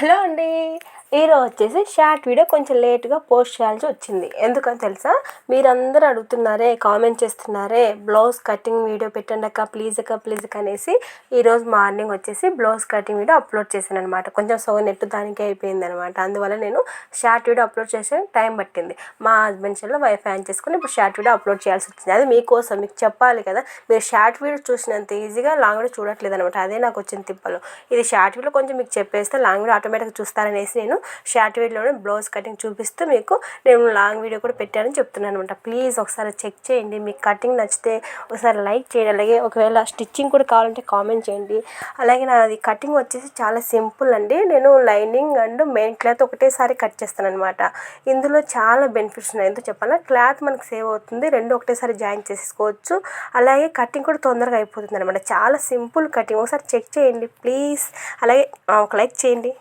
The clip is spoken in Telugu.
హలో అండి ఈరోజు వచ్చేసి షార్ట్ వీడియో కొంచెం లేట్గా పోస్ట్ చేయాల్సి వచ్చింది. ఎందుకని తెలుసా? మీరందరూ అడుగుతున్నారే కామెంట్ చేస్తున్నారే బ్లౌజ్ కటింగ్ వీడియో పెట్టండి అక్క ప్లీజ్ అక్క ప్లీజ్ అక్క అనేసి ఈరోజు మార్నింగ్ వచ్చేసి బ్లౌజ్ కటింగ్ వీడియో అప్లోడ్ చేశాను అనమాట కొంచెం సో నెట్ దానికే అయిపోయింది అనమాట అందువల్ల నేను షార్ట్ వీడియో అప్లోడ్ చేసే టైం పట్టింది. మా హస్బెండ్ చెల్లో వైఫై ఆన్ చేసుకుని ఇప్పుడు షార్ట్ వీడియో అప్లోడ్ చేయాల్సి వచ్చింది. అది మీకోసం మీకు చెప్పాలి కదా. మీరు షార్ట్ వీడియో చూసినంత ఈజీగా లాంగ్ వీడియో చూడట్లేదు అనమాట అదే నాకు వచ్చిన తిప్పలు. ఇది షార్ట్ వీడియో కొంచెం మీకు చెప్పేస్తే లాంగ్ వీడియో ఆటోమేటిక్గా చూస్తారనేసి నేను షార్ట్ వీడియోలోనే బ్లౌజ్ కటింగ్ చూపిస్తూ మీకు నేను లాంగ్ వీడియో కూడా పెట్టానని చెప్తున్నాను అనమాట ప్లీజ్ ఒకసారి చెక్ చేయండి. మీకు కటింగ్ నచ్చితే ఒకసారి లైక్ చేయండి. అలాగే ఒకవేళ స్టిచ్చింగ్ కూడా కావాలంటే కామెంట్ చేయండి. అలాగే నాది కటింగ్ వచ్చేసి చాలా సింపుల్ అండి. నేను లైనింగ్ అండ్ మెయిన్ క్లాత్ ఒకటేసారి కట్ చేస్తాను అనమాట ఇందులో చాలా బెనిఫిట్స్ ఉన్నాయి. ఎందుకు చెప్పాలా? క్లాత్ మనకు సేవ్ అవుతుంది. రెండు ఒకటేసారి జాయిన్ చేసుకోవచ్చు అలాగే కటింగ్ కూడా తొందరగా అయిపోతుంది అనమాట చాలా సింపుల్ కటింగ్. ఒకసారి చెక్ చేయండి. ప్లీజ్. అలాగే ఒక లైక్ చేయండి.